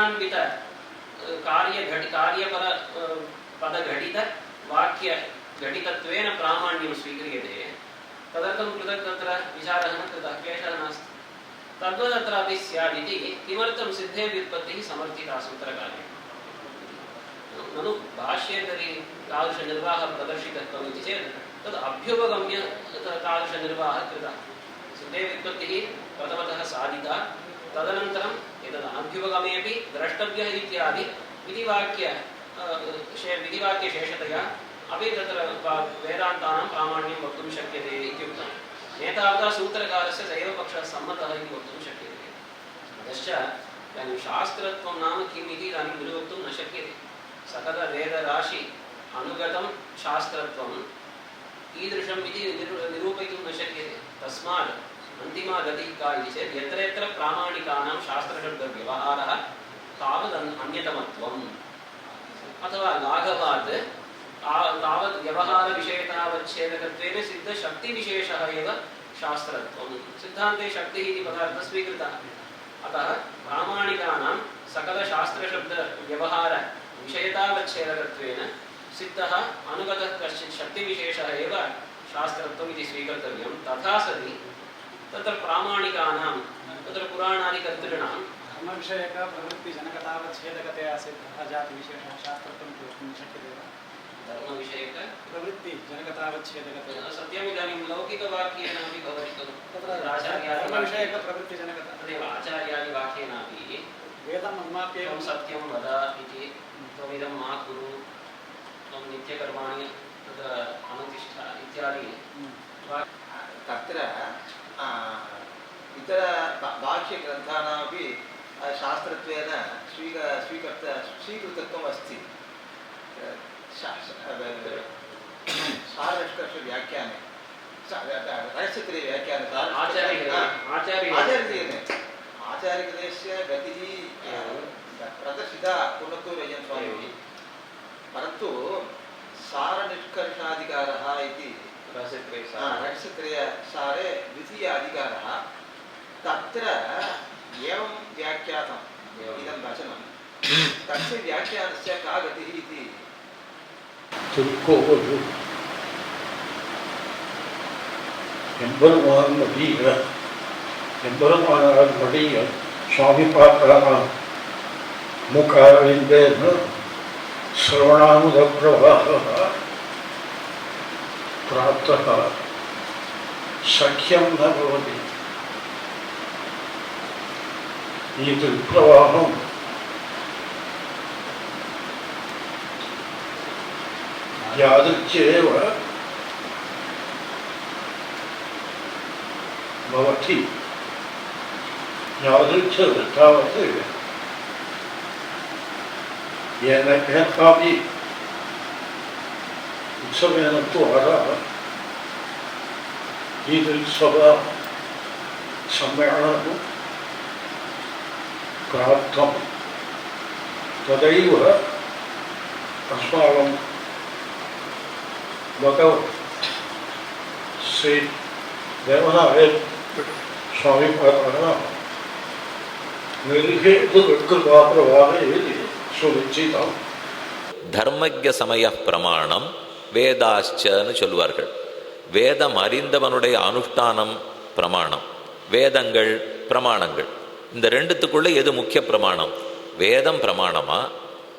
कार्यान्वित अ, कार्यघट कार्यपर अ, पदघटितवाक्यघटितत्वेन प्रामाण्यं स्वीक्रियते। तदर्थं पृथक् तत्र विचारः न कृतः क्लेशः नास्ति। तद्वदत्रापि स्यादिति किमर्थं सिद्धे व्युत्पत्तिः समर्थिता सूत्रकारे ननु भाष्ये तर्हि तादृशनिर्वाहः प्रदर्शितः इति चेत् तद् अभ्युपगम्य तादृशनिर्वाहः कृतः। सिद्धे व्युत्पत्तिः प्रथमतः साधिता तदनन्तरम् एतद् अनभ्युपगमेपि द्रष्टव्यः इत्यादि विधिवाक्य विधिवाक्यशेषतया अपि तत्र वेदान्तानां प्रामाण्यं वक्तुं शक्यते इत्युक्तम् एतावता सूत्रकारस्य स एव पक्षः सम्मतः इति वक्तुं शक्यते। अतश्च इदानीं शास्त्रत्वं नाम किम् इति इदानीं निरुक्तुं न शक्यते। सकलवेदराशि अनुगतं शास्त्रत्वं कीदृशम् इति निरू, निरूपयितुं न शक्यते। तस्मात् अन्तिमा गतिः का इति चेत् यत्र यत्र प्रामाणिकानां शास्त्रशब्दव्यवहारः तावत् अन्- अन्यतमत्वम् अथवा लाघवात् ता- तावत् व्यवहारविषयतावच्छेदकत्वेन सिद्धशक्तिविशेषः एव शास्त्रत्वं सिद्धान्ते शक्तिः इति पदार्थः स्वीकृतः अतः प्रामाणिकानां सकलशास्त्रशब्दव्यवहारविषयतावच्छेदकत्वेन सिद्धः अनुगतः कश्चित् शक्तिविशेषः एव शास्त्रत्वम् इति स्वीकर्तव्यं तथा सति तत्र प्रामाणिकानां तत्र पुराणादिकर्तॄणां धर्मविषयक प्रवृत्तिजनकतावच्छेदकतया सिद्धः जातिविशेषः शास्त्रत्वं इति वक्तुं शक्यते वा धर्मविषयक प्रवृत्तिजनकतावच्छेदकतया सत्यम् इदानीं लौकिकवाक्येनापि भवति खलु तत्र आचार्यादिवाक्ये- धर्मविषयकप्रवृत्तिजनकता तदेव आचार्यादिवाक्येनापि वेदम् त्वं उन्माप्येवं सत्यं वद इति त्वमिदं मा कुरु त्वं नित्यकर्माणि तत्र अनुतिष्ठ इत्यादि वाक्- तत्र आ, इतर भा- भाष्यग्रन्थानामपि आ, शास्त्रत्वेन स्वीक स्वीकर्त स्वीकृतत्वम् अस्ति शा- श- सारनिष्कर्षव्याख्याने स- रहस्यत्रयव्याख्याने सार- आचार्य आ, आचार्य आचार्यगणे आचार्यगणस्य गतिः आ, प्रदर्शिता पुनत्तूरयन् स्वामिः परन्तु सारनिष्कर्षाधिकारः इति रसत्रयसारः। हा, रहस्यत्रयसारे द्वितीय अधिकारः तत्र एवं व्याख्यातम् एवम्। इदं वचनं तस्य व्याख्यानस्य का गतिः इति திருக்கோவில் எம்பெருமானுடைய எம்பெருமானுடைய சுவாமி பார்க்கலாம் முகாரிந்தேன்னு श्रवणानुद प्रवाहः प्राप्तः सख्यं न भवति एतत् प्रवाहं यादृच्छेव भवति यादृच्छ तावत् زمانة عراء عيد الصباح سمعناه كعبتم تدعيها أسمعهم ഭഗവത് ശ്രീ ദേവനായൻ സ്വാമിമാരാണ് നിർഹേതുവാ പ്രവാഹയിൽ സുരക്ഷിതം ധർമ്മജ്ഞ സമയ പ്രമാണം வேதாச்சன்னு சொல்வார்கள் வேதம் அறிந்தவனுடைய அனுஷ்டானம் பிரமாணம். வேதங்கள் பிரமாணங்கள். இந்த ரெண்டுத்துக்குள்ள எது முக்கிய பிரமாணம்? வேதம் பிரமாணமா?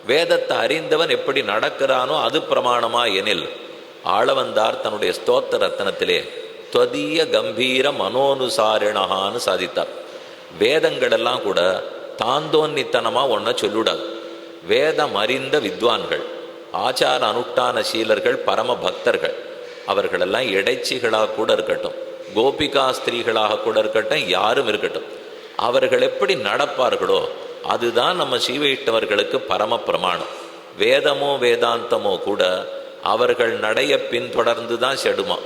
வேதத்தை அறிந்தவன் எப்படி நடக்கிறானோ அது பிரமாணமா எனில் ஆளவந்தார் தன்னுடைய ஸ்தோத்த ரத்னத்திலே தொதிய கம்பீர மனோனுசாரிணகான்னு சாதித்தார். வேதங்களெல்லாம் கூட தாந்தோன்னித்தனமாக ஒன்றை சொல்லிவிடாது வேதம் அறிந்த வித்வான்கள் ஆச்சார அனுஷ்டான சீலர்கள் பரம பக்தர்கள். அவர்களெல்லாம் இடைச்சிகளாக கூட இருக்கட்டும். கோபிகா ஸ்திரீகளாக கூட இருக்கட்டும் யாரும் இருக்கட்டும். அவர்கள் எப்படி நடப்பார்களோ அதுதான் நம்ம சீவையிட்டவர்களுக்கு பரம பிரமாணம். வேதமோ வேதாந்தமோ கூட அவர்கள் நடைய பின்தொடர்ந்து தான் செடுமா.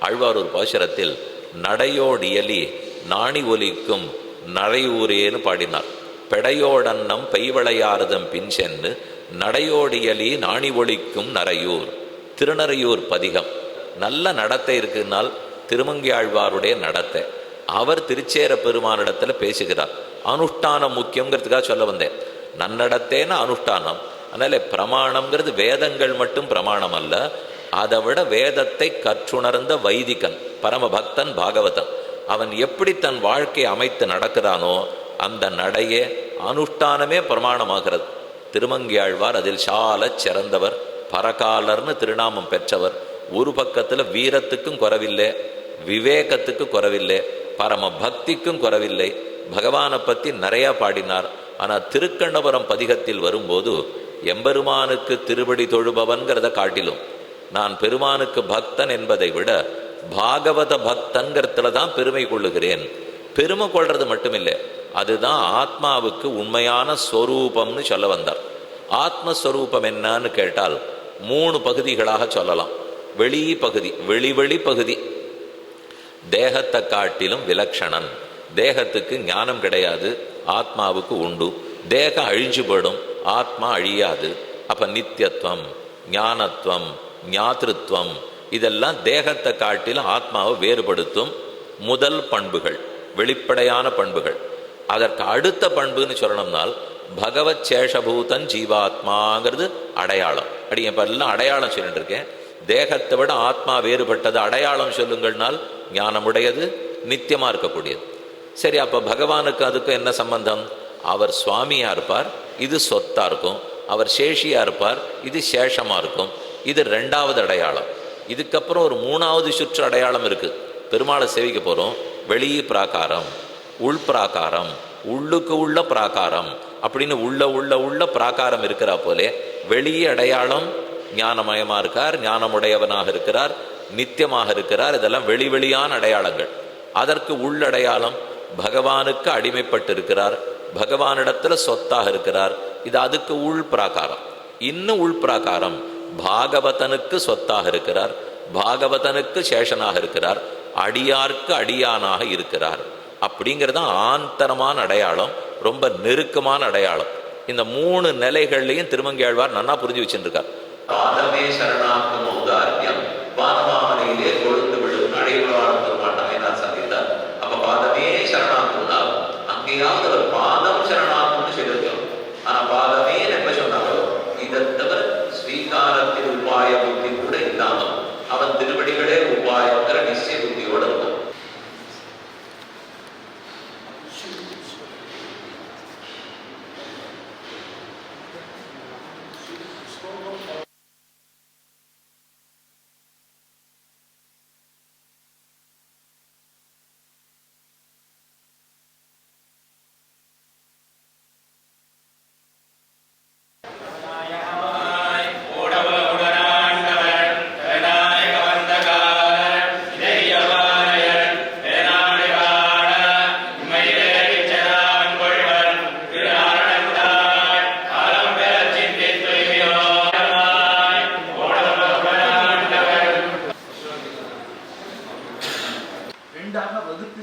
அழ்வாரூர் பாசுரத்தில் நடையோடியலி நாணி ஒலிக்கும் நரையூரேன்னு பாடினார். பெடையோடன்னம் பெய்வளையாரதம் பின் சென்று நடையோடியலி நாணி ஒழிக்கும் நரையூர் திருநறையூர் பதிகம். நல்ல நடத்தை இருக்குன்னால் திருமங்கியாழ்வாருடைய நடத்தை. அவர் திருச்சேர பெருமானிடத்தில் பேசுகிறார். அனுஷ்டானம் முக்கியங்கிறதுக்காக சொல்ல வந்தேன். நன்னடத்தேன அனுஷ்டானம். அதனால பிரமாணம்ங்கிறது வேதங்கள் மட்டும் பிரமாணம் அல்ல. அதை விட வேதத்தை கற்றுணர்ந்த வைதிகன் பரமபக்தன் பாகவதன் அவன் எப்படி தன் வாழ்க்கையை அமைத்து நடக்கிறானோ அந்த நடையே அனுஷ்டானமே பிரமாணமாகிறது. திருமங்கியாழ்வார் அதில் சால சிறந்தவர் பரகாலர்னு திருநாமம் பெற்றவர். ஒரு பக்கத்துல வீரத்துக்கும் குறவில்லை விவேகத்துக்கு குறவில்லை பரம பக்திக்கும் குறவில்லை. பகவானை பற்றி நிறையா பாடினார். ஆனா திருக்கண்ணபுரம் பதிகத்தில் வரும்போது எம்பெருமானுக்கு திருவடி தொழுபவன்கிறத காட்டிலும் நான் பெருமானுக்கு பக்தன் என்பதை விட பாகவத பக்தன்கிறதுல தான் பெருமை கொள்ளுகிறேன். பெருமை கொள்றது மட்டுமில்லை அதுதான் ஆத்மாவுக்கு உண்மையான ஸ்வரூபம்னு சொல்ல வந்தார். ஆத்மஸ்வரூபம் என்னன்னு கேட்டால் மூணு பகுதிகளாக சொல்லலாம். வெளி பகுதி வெளிவெளி பகுதி. தேகத்தை காட்டிலும் விலக்ஷணன். தேகத்துக்கு ஞானம் கிடையாது ஆத்மாவுக்கு உண்டு. தேகம் அழிஞ்சு போயிடும் ஆத்மா அழியாது. அப்ப நித்தியத்துவம் ஞானத்துவம் ஞாத்திருத்துவம் இதெல்லாம் தேகத்தை காட்டிலும் ஆத்மாவை வேறுபடுத்தும் முதல் பண்புகள் வெளிப்படையான பண்புகள். அதற்கு அடுத்த பண்புன்னு சொல்லணும்னால் பகவத் சேஷபூதன் ஜீவாத்மாங்கிறது அடையாளம். அப்படி எல்லாம் அடையாளம் சொல்லிட்டு இருக்கேன். தேகத்தை விட ஆத்மா வேறுபட்டது அடையாளம் சொல்லுங்கள்னால் ஞானமுடையது நித்தியமா இருக்கக்கூடியது. சரி அப்போ பகவானுக்கு அதுக்கு என்ன சம்பந்தம்? அவர் சுவாமியா இருப்பார் இது சொத்தாக இருக்கும். அவர் சேஷியா இருப்பார் இது சேஷமா இருக்கும். இது ரெண்டாவது அடையாளம். இதுக்கப்புறம் ஒரு மூணாவது சுற்று அடையாளம் இருக்கு. பெருமாளை சேவிக்க போகிறோம் வெளியே பிராகாரம். உள் பிராகாரம் உள்ளுக்கு உள்ள பிராகாரம் அப்படின்னு உள்ள உள்ள உள்ள பிராகாரம் இருக்கிறா போலே வெளியே அடையாளம் ஞானமயமா இருக்கார் ஞானமுடையவனாக இருக்கிறார் நித்தியமாக இருக்கிறார் இதெல்லாம் வெளி வெளியான அடையாளங்கள். அதற்கு உள்ளடையாளம் பகவானுக்கு அடிமைப்பட்டு இருக்கிறார் பகவானிடத்துல சொத்தாக இருக்கிறார் இது அதுக்கு உள் பிராகாரம். இன்னும் உள் பிராகாரம் பாகவதனுக்கு சொத்தாக இருக்கிறார் பாகவதனுக்கு சேஷனாக இருக்கிறார் அடியார்க்கு அடியானாக இருக்கிறார். அப்படிங்கிறது ஆந்தரமான அடையாளம் ரொம்ப நெருக்கமான அடையாளம். இந்த மூணு நிலைகள்லையும் திருமங்கியாழ்வார் நன்னா புரிஞ்சு வச்சுருக்கார் பாதமே சரணாக்கும்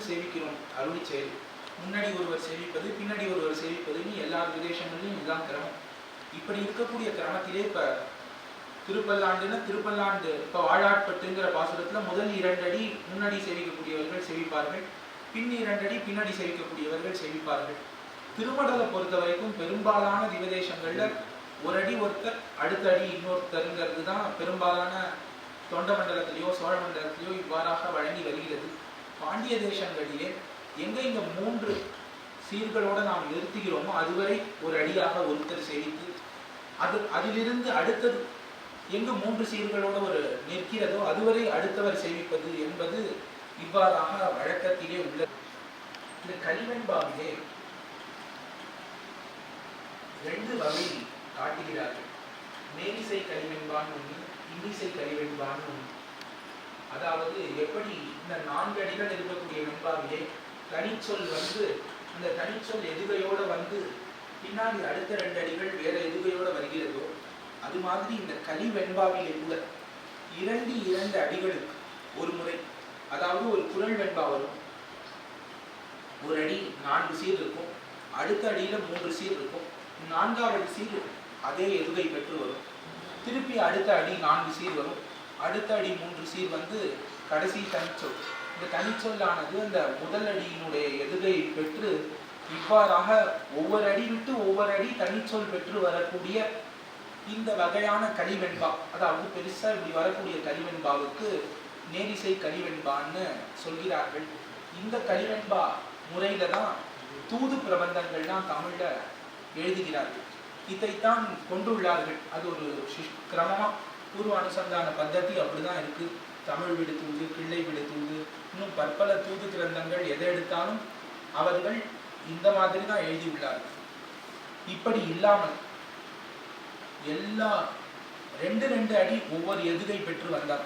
சேவிக்கிறோம். அருளி செயல். முன்னாடி ஒருவர் சேவிப்பது பின்னாடி ஒருவர் சேவிப்பதுன்னு எல்லா விதேசங்களையும் இதுதான் கிரமம். இப்படி இருக்கக்கூடிய கிரமத்திலே இப்ப திருப்பல்லாண்டுன்னா திருப்பல்லாண்டு இப்ப வாழாட்பட்டுங்கிற பாசுரத்துல முதல் இரண்டு அடி முன்னாடி சேவிக்கக்கூடியவர்கள் சேவிப்பார்கள் பின் இரண்டடி பின்னாடி சேவிக்கக்கூடியவர்கள் சேவிப்பார்கள். திருமடலை பொறுத்த வரைக்கும் பெரும்பாலான திவதேசங்கள்ல ஒரு அடி ஒருத்தர் அடுத்த அடி இன்னொருத்தருங்கிறது தான் பெரும்பாலான தொண்ட மண்டலத்திலேயோ சோழ மண்டலத்திலேயோ இவ்வாறாக வழங்கி வருகிறது. பாண்டிய தேசங்களிலே எங்கே இந்த மூன்று சீர்களோட நாம் நிறுத்துகிறோமோ அதுவரை ஒரு அடியாக ஒருத்தர் சேவித்து அது அதிலிருந்து அடுத்தது எங்கு மூன்று சீர்களோட ஒரு நிற்கிறதோ அதுவரை அடுத்தவர் சேமிப்பது என்பது இவ்வாறாக வழக்கத்திலே உள்ளது. இந்த கலிவெண்பாவிலே ரெண்டு வகை காட்டுகிறார்கள். மேலிசை கலிவெண்பான் ஒன்று இன்னிசை கலிவெண்பான் ஒன்று அதாவது எப்படி இந்த நான்கு அடிகள் இருக்கக்கூடிய வெண்பாவிலே தனிச்சொல் வந்து அந்த தனிச்சொல் எதுகையோட வந்து பின்னாடி அடுத்த ரெண்டு அடிகள் வேற எதுகையோட வருகிறதோ அது மாதிரி இந்த கலி வெண்பாவிலே கூட இரண்டு இரண்டு அடிகளுக்கு ஒரு முறை அதாவது ஒரு குரல் வெண்பா வரும். ஒரு அடி நான்கு சீர் இருக்கும் அடுத்த அடியில மூன்று சீர் இருக்கும் நான்காவது சீர் அதே எதுகை பெற்று வரும். திருப்பி அடுத்த அடி நான்கு சீர் வரும். அடுத்த அடி மூன்று சீர் வந்து கடைசி தனிச்சொல். இந்த தனிச்சொல்லானது அந்த முதல் அடியினுடைய எதுகை பெற்று இவ்வாறாக ஒவ்வொரு அடி விட்டு ஒவ்வொரு அடி தனிச்சொல் பெற்று வரக்கூடிய இந்த வகையான கலிவெண்பா அதாவது பெருசா இப்படி வரக்கூடிய கலிவெண்பாவுக்கு நேரிசை கலிவெண்பான்னு சொல்கிறார்கள். இந்த கலிவெண்பா முறையில தான் தூது பிரபந்தங்கள்லாம் தமிழ்ல எழுதுகிறார்கள். இதைத்தான் கொண்டுள்ளார்கள். அது ஒரு கிரமமாக கிரமமா பூர்வ அனுசந்தான பద్ధதி அப்படிதான் இருக்கு. தமிழ் விடு தூது கிள்ளை விடு தூது இன்னும் பற்பல தூது கிரந்தங்கள் எதை எடுத்தாலும் அவர்கள் இந்த மாதிரி தான் எழுதியுள்ளார்கள். இப்படி இல்லாமல் எல்லா ரெண்டு ரெண்டு அடி ஒவ்வொரு எதுகை பெற்று வந்தார்.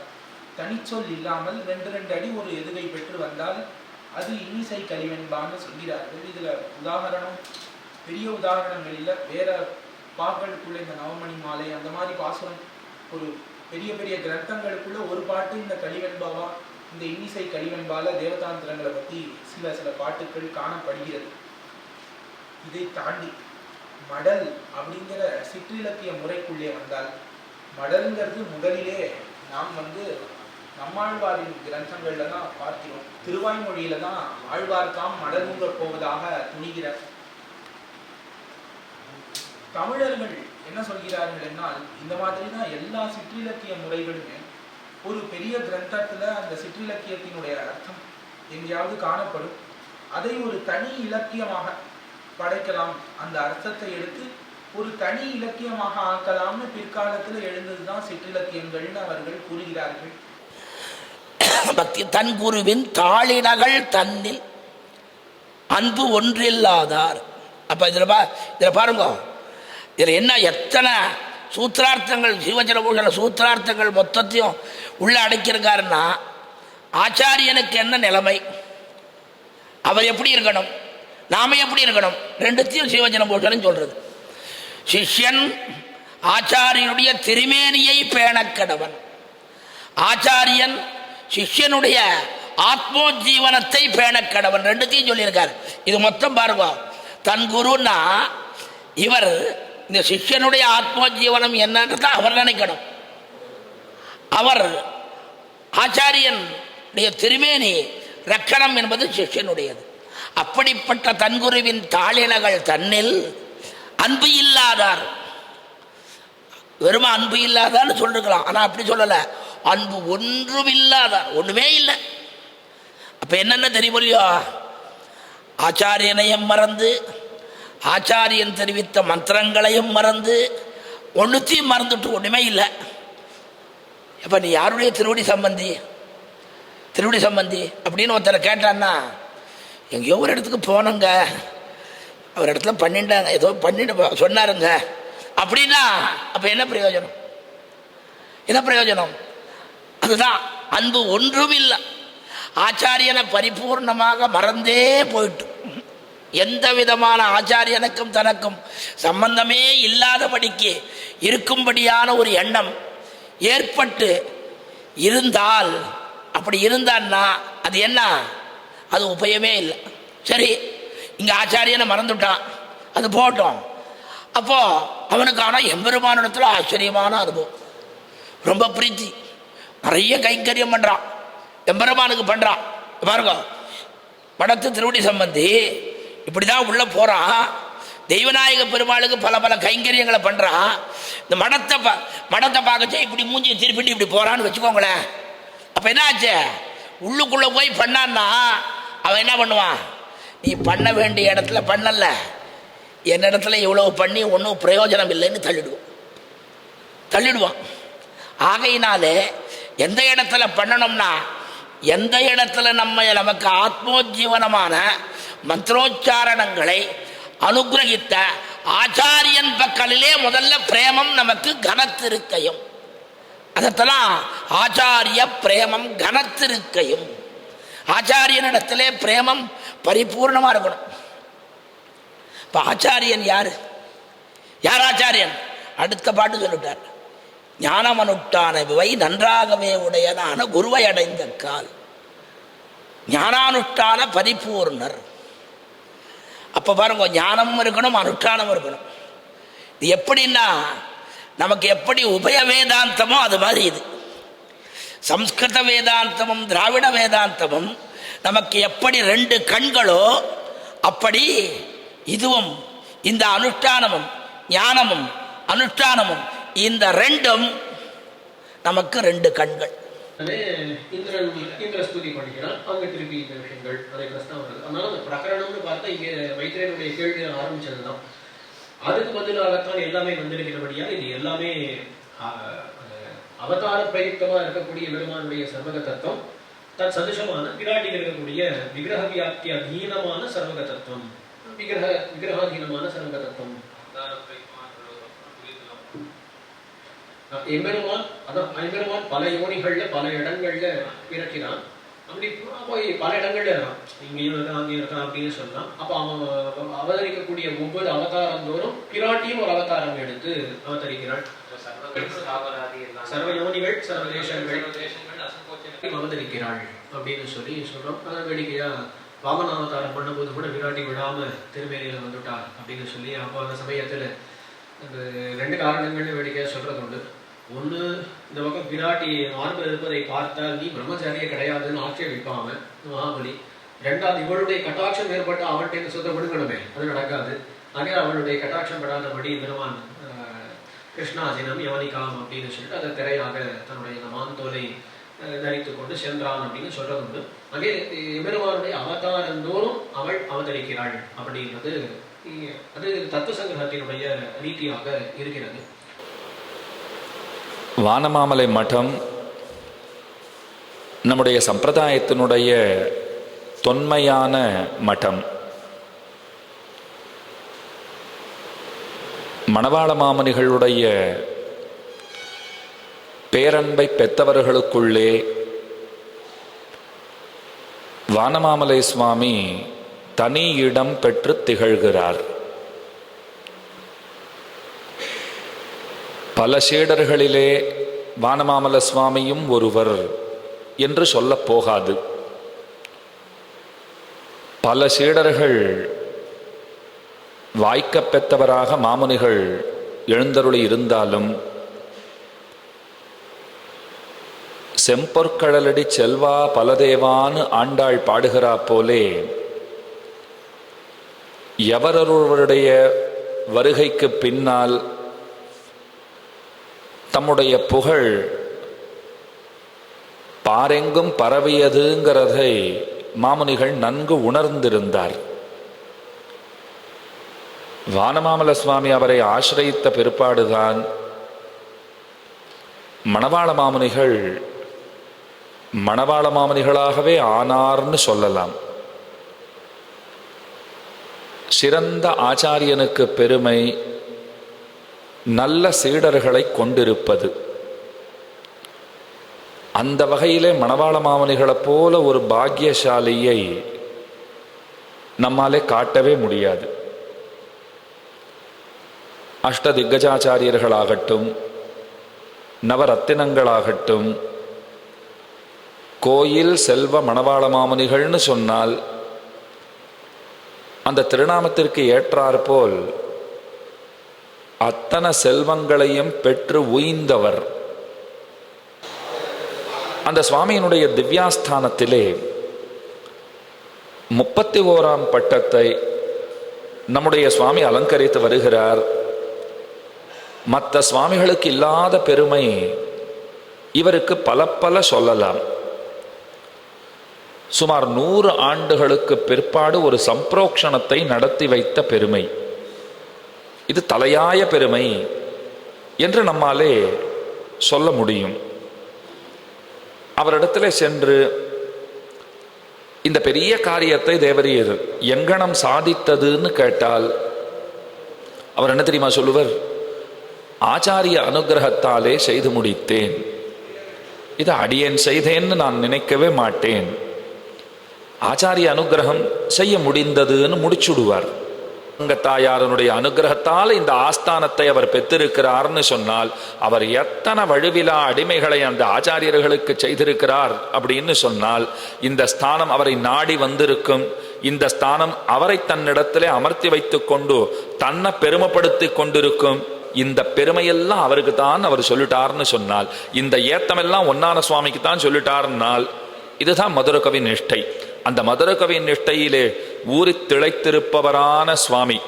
தனிச்சொல் இல்லாமல் ரெண்டு ரெண்டு அடி ஒரு எதுகை பெற்று வந்தால் அது இன்னிசை கழிவென்பான்னு சொல்கிறார்கள். இதுல உதாரணம் பெரிய உதாரணங்கள் இல்ல வேற பாக்களுக்குள்ள இந்த நவமணி மாலை அந்த மாதிரி பாசுரம் ஒரு பெரிய பெரிய கிரந்தங்களுக்குள்ள ஒரு பாட்டு இந்த கலிவெண்பாவா இந்த இன்னிசை கலிவெண்பால தேவதாந்திரங்களை பத்தி சில சில பாட்டுகள் காணப்படுகிறது. இதை தாண்டி மடல் அப்படிங்கிற சிற்றிலக்கிய முறைக்குள்ளே வந்தால் மடல்ங்கிறது முதலிலே நாம் வந்து நம்மாழ்வாரின் கிரந்தங்கள்ல தான் பார்க்கிறோம். திருவாய்மொழியில தான் ஆழ்வார்தாம் மடலுங்க போவதாக துணிகிறார். தமிழர்கள் என்ன சொல்கிறார்கள் என்னால் இந்த மாதிரி தான் எல்லா சிற்றிலக்கிய முறைகளுமே ஒரு பெரிய கிரந்தத்தில் அந்த சிற்றிலக்கியத்தினுடைய அர்த்தம் எங்கேயாவது காணப்படும். அதை ஒரு தனி இலக்கியமாக படைக்கலாம். அந்த அர்த்தத்தை எடுத்து ஒரு தனி இலக்கியமாக ஆக்கலாம்னு பிற்காலத்தில் எழுந்ததுதான் சிற்றிலக்கியங்கள்னு அவர்கள் கூறுகிறார்கள். பக்தி தன் குருவின் தாளினகள் தன்னில் அன்பு ஒன்றில்லாதார். அப்ப இதுல பா இதுல பாருங்க. இதில் என்ன எத்தனை சூத்திரார்த்தங்கள் சிவஜன சூத்திரார்த்தங்கள் மொத்தத்தையும் உள்ளே அடக்கியிருக்காருன்னா ஆச்சாரியனுக்கு என்ன நிலைமை? அவர் எப்படி இருக்கணும்? நாம எப்படி இருக்கணும்? ரெண்டுத்தையும் சிவஜன சொல்றது. சிஷ்யன் ஆச்சாரியனுடைய திருமேனியை பேணக்கடவன். ஆச்சாரியன் சிஷ்யனுடைய ஆத்மோஜீவனத்தை பேணக்கடவன். ரெண்டுத்தையும் சொல்லியிருக்கார். இது மொத்தம் பாருங்க. தன் குருன்னா இவர் இந்த சிஷ்யனுடைய ஆத்மோஜீவனம் என்னன்றத அவர் நினைக்கணும். அவர் ஆச்சாரியனுடைய திருமேனி ரக்கணம் என்பது சிஷ்யனுடையது. அப்படிப்பட்ட தன்குருவின் தாளினகள் தன்னில் அன்பு இல்லாதார். வெறும் அன்பு இல்லாதான்னு சொல்லிருக்கலாம். ஆனால் அப்படி சொல்லலை. அன்பு ஒன்றும் இல்லாதார். ஒன்றுமே இல்லை. அப்போ என்னென்ன தெரியும்? ஆச்சாரியனையும் மறந்து ஆச்சாரியன் தெரிவித்த மந்திரங்களையும் மறந்து ஒன்றுத்தையும் மறந்துட்டு ஒன்றுமே இல்லை. இப்போ நீ யாருடைய திருவடி சம்பந்தி? திருவடி சம்பந்தி அப்படின்னு ஒருத்தரை கேட்டான்னா எங்கேயோ ஒரு இடத்துக்கு போனோங்க. ஒரு இடத்துல பண்ணிட்டாங்க. ஏதோ பண்ணிட்டு சொன்னாருங்க. அப்படின்னா அப்போ என்ன பிரயோஜனம்? என்ன பிரயோஜனம்? அதுதான் அன்பு ஒன்றும் இல்லை. ஆச்சாரியனை பரிபூர்ணமாக மறந்தே போயிட்டு. எந்த விதமான ஆச்சாரியனுக்கும் தனக்கும் சம்பந்தமே இல்லாதபடிக்கு இருக்கும்படியான ஒரு எண்ணம் ஏற்பட்டு இருந்தால் அப்படி இருந்தான்னா அது என்ன? அது உபயமே இல்லை. சரி இங்கே ஆச்சாரியனை மறந்துட்டான். அது போட்டோம் அப்போ அவனுக்கான எம்பெருமானிடத்தில் ஆச்சரியமான அனுபவம். ரொம்ப பிரீத்தி. நிறைய கைங்கரியம் பண்ணுறான் எம்பெருமானுக்கு பண்ணுறான் பாருங்க படத்து திருவடி சம்பந்தி இப்படி தான் உள்ளே போகிறான் தெய்வநாயக பெருமாளுக்கு பல பல கைங்கரியங்களை பண்ணுறான் இந்த மடத்தை பா மடத்தை பார்க்கச்சே இப்படி மூஞ்சி திருப்பிட்டு இப்படி போகிறான்னு வச்சுக்கோங்களேன். அப்போ என்ன ஆச்சு உள்ளுக்குள்ளே போய் பண்ணான்னா அவன் என்ன பண்ணுவான்? நீ பண்ண வேண்டிய இடத்துல பண்ணல. என்னிடத்துல இவ்வளவு பண்ணி ஒன்றும் பிரயோஜனம் இல்லைன்னு தள்ளிடுவோம் தள்ளிடுவான். ஆகையினாலே எந்த இடத்துல பண்ணணும்னா எந்த இடத்துல நம்ம நமக்கு ஆத்மோஜீவனமான மந்திரோச்சாரணங்களை அனுகிரகித்த ஆச்சாரியன் பக்கலிலே முதல்ல பிரேமம் நமக்கு கனத்திருக்கையும். அதத்தெல்லாம் ஆச்சாரிய பிரேமம் கனத்திருக்கையும். ஆச்சாரியனிடத்திலே பிரேமம் பரிபூர்ணமாக இருக்கணும். இப்போ ஆச்சாரியன் யார்? யார் ஆச்சாரியன்? அடுத்த பாட்டு சொல்லிட்டார். ஞானமனுட்டானவை நன்றாகவே உடையதான குருவை அடைந்த கால். ஞானானுஷ்டான பரிபூர்ணர். அப்போ பாருங்க ஞானமும் இருக்கணும் அனுஷ்டானமும் இருக்கணும். இது எப்படின்னா நமக்கு எப்படி உபய வேதாந்தமோ அது மாதிரி இது. சம்ஸ்கிருத வேதாந்தமும் திராவிட வேதாந்தமும் நமக்கு எப்படி ரெண்டு கண்களோ அப்படி இதுவும் இந்த அனுஷ்டானமும் ஞானமும் அனுஷ்டானமும் இந்த ரெண்டும் நமக்கு ரெண்டு கண்கள். அதே இந்திரன் இந்திர ஸ்துதி பண்ணிக்கிறான். அங்க திருப்பி இந்த விஷயங்கள் அதே பிரச்சனை வருது. அதனால அந்த பிரகரணம்னு பார்த்தா இங்க வைத்திரனுடைய கேள்வி ஆரம்பிச்சதுதான். அதுக்கு பதிலாகத்தான் எல்லாமே வந்திருக்கிறபடியால் இது எல்லாமே அவதார பிரயுக்தமா இருக்கக்கூடிய பெருமானுடைய சர்வக தத்துவம் தன் சதுசமான பிராட்டியில் இருக்கக்கூடிய விக்கிரக வியாப்தி அதீனமான சர்வக தத்துவம் விக்கிரக விக்கிரகாதீனமான சர்வக தத்துவம் எம்பெருமான் அதான் எம்பெருமான் பல யோனிகள்ல பல இடங்கள்ல பிறக்கிறான் அப்படி போய் பல இடங்கள்ல இருக்கான் இங்கேயும் இருக்கான் அங்கேயும் இருக்கான் அப்படின்னு சொல்லலாம் அப்ப அவன் அவதரிக்கக்கூடிய ஒவ்வொரு அவதாரம் தோறும் பிராட்டியும் ஒரு அவதாரம் எடுத்து அவதரிக்கிறாள் சர்வ யோனிகள் சர்வ தேசங்கள் அவதரிக்கிறாள் அப்படின்னு சொல்லி சொல்றோம். அதான் வேடிக்கையா வாமன அவதாரம் பண்ணும்போது கூட விராட்டி விடாம திருமேனியில வந்துட்டார் அப்படின்னு சொல்லி அப்போ அந்த சமயத்துல ரெண்டு காரணங்கள்னு வேடிக்கையா சொல்றது உண்டு. ஒன்று இந்த பக்கம் பினாட்டி மார்பில் இருப்பதை பார்த்தால் நீ பிரம்மச்சாரியே கிடையாதுன்னு ஆட்சேபிப்பான் அவன் மகாபலி. ரெண்டாவது இவளுடைய கட்டாட்சம் ஏற்பட்ட அவன்கிட்ட சுத்த விடுங்கணுமே. அது நடக்காது. ஆகவே அவளுடைய கட்டாட்சம் படாதபடி பெருமான் கிருஷ்ணாசினம் யவனிகாம் அப்படின்னு சொல்லிட்டு அதை திரையாக தன்னுடைய இந்த மாந்தோலை தரித்து கொண்டு சென்றான் அப்படின்னு சொல்றது உண்டு அங்கே எம்பெருமானுடைய அவதாரந்தோறும் அவள் அவதரிக்கிறாள் அப்படின்றது அது தத்துவ சங்கிரகத்தினுடைய ரீதியாக இருக்கிறது. வானமாமலை மடம் நம்முடைய சம்பிரதாயத்தினுடைய தொன்மையான மட்டம் மணவாள மாமனிகளுடைய பேரன்பை பெற்றவர்களுக்குள்ளே வானமாமலை சுவாமி தனி இடம் பெற்று திகழ்கிறார். பல சீடர்களிலே வானமாமல சுவாமியும் ஒருவர் என்று சொல்லப் போகாது. பல சீடர்கள் வாய்க்கப்பெற்றவராக மாமுனிகள் எழுந்தருளி இருந்தாலும் செம்பொற்கடலடி செல்வா பலதேவான்னு ஆண்டாள் பாடுகிறா போலே எவரொருவருடைய வருகைக்கு பின்னால் தம்முடைய புகழ் பாரெங்கும் பரவியதுங்கிறதை மாமுனிகள் நன்கு உணர்ந்திருந்தார். வானமாமல சுவாமி அவரை ஆசிரயித்த பிற்பாடுதான் மணவாள மாமுனிகள் மணவாள மாமுனிகளாகவே ஆனார்னு சொல்லலாம். சிறந்த ஆச்சாரியனுக்கு பெருமை நல்ல சீடர்களை கொண்டிருப்பது. அந்த வகையிலே மணவாள மாமனிகளைப் போல ஒரு பாக்கியசாலியை நம்மாலே காட்டவே முடியாது. அஷ்டதிக்கஜாச்சாரியர்களாகட்டும் நவரத்தினங்களாகட்டும் கோயில் செல்வ மணவாள மாமுனிகள்னு சொன்னால் அந்த திருநாமத்திற்கு ஏற்றாற்போல் அத்தனை செல்வங்களையும் பெற்று உய்ந்தவர். அந்த சுவாமியினுடைய திவ்யாஸ்தானத்திலே முப்பத்தி ஓராம் பட்டத்தை நம்முடைய சுவாமி அலங்கரித்து வருகிறார். மற்ற சுவாமிகளுக்கு இல்லாத பெருமை இவருக்கு பல பல சொல்லலாம். சுமார் நூறு ஆண்டுகளுக்கு பிற்பாடு ஒரு சம்பிரோக்ஷணத்தை நடத்தி வைத்த பெருமை. இது தலையாய பெருமை என்று நம்மாலே சொல்ல முடியும். அவரிடத்துல சென்று இந்த பெரிய காரியத்தை தேவரீர் எங்கனம் சாதித்ததுன்னு கேட்டால் அவர் என்ன தெரியுமா சொல்லுவர்? ஆச்சாரிய அனுகிரகத்தாலே செய்து முடித்தேன். இது அடியேன் செய்தேன்னு நான் நினைக்கவே மாட்டேன். ஆச்சாரிய அனுகிரகம் செய்ய முடிந்ததுன்னு முடிச்சுடுவார். தாயாரனுடைய அனுகிரகத்தால் இந்த ஆஸ்தானத்தை அவர் பெற்றிருக்கிறார்னு சொன்னால் அவர் எத்தனை வழுவிலா அடிமைகளை அந்த ஆச்சாரியர்களுக்கு செய்திருக்கிறார் அப்படின்னு சொன்னால் இந்த ஸ்தானம் அவரை நாடி வந்திருக்கும். இந்த ஸ்தானம் அவரை தன்னிடத்திலே அமர்த்தி வைத்துக் கொண்டு தன்னை பெருமைப்படுத்தி கொண்டிருக்கும். இந்த பெருமையெல்லாம் அவருக்கு தான் அவர் சொல்லிட்டார்னு சொன்னால் இந்த ஏத்தமெல்லாம் ஒன்னான சுவாமிக்கு தான் சொல்லிட்டார்னால் இதுதான் மதுரகவி நிஷ்டை. அந்த மதுரகவி நிஷ்டையிலே ஊறி திளைத்திருப்பவரான சுவாமி.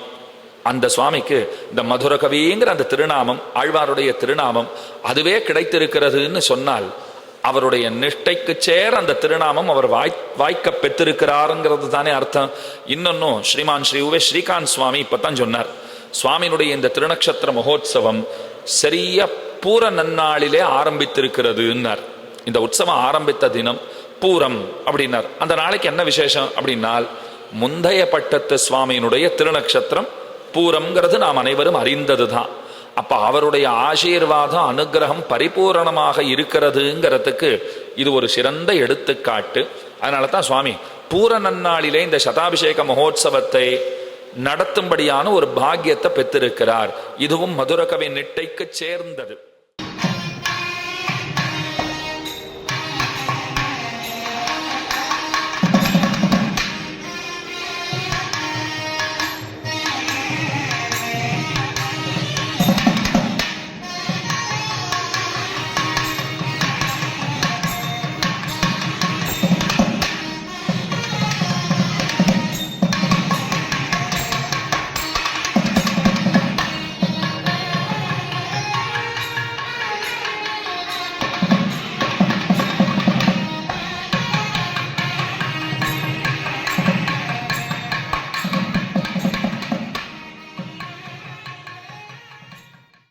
அந்த சுவாமிக்கு இந்த மதுரகவிங்கிற அந்த திருநாமம் ஆழ்வாருடைய திருநாமம் அதுவே கிடைத்திருக்கிறதுன்னு சொன்னால் அவருடைய நிஷ்டைக்கு சேர அந்த திருநாமம் அவர் வாய் வாய்க்க பெற்றிருக்கிறாருங்கிறது தானே அர்த்தம். இன்னொன்னும் ஸ்ரீமான் ஸ்ரீ உவே ஸ்ரீகாந்த் சுவாமி இப்பத்தான் சொன்னார். சுவாமியினுடைய இந்த திருநக்ஷத்திர மகோத்சவம் சரிய பூர நன்னாளிலே ஆரம்பித்திருக்கிறதுன்னார். இந்த உற்சவம் ஆரம்பித்த தினம் பூரம் அப்படின்னார். அந்த நாளைக்கு என்ன விசேஷம் அப்படின்னால் முந்தைய பட்டத்து சுவாமியினுடைய திருநக்ஷத்திரம் பூரம்ங்கிறது நாம் அனைவரும் அறிந்ததுதான். அப்ப அவருடைய ஆசீர்வாதம் அனுகிரகம் பரிபூரணமாக இருக்கிறதுங்கிறதுக்கு இது ஒரு சிறந்த எடுத்துக்காட்டு. அதனால தான் சுவாமி பூர நன்னாளிலே இந்த சதாபிஷேக மகோத்சவத்தை நடத்தும்படியான ஒரு பாக்கியத்தை பெற்றிருக்கிறார். இதுவும் மதுரகவி நெட்டைக்கு சேர்ந்தது.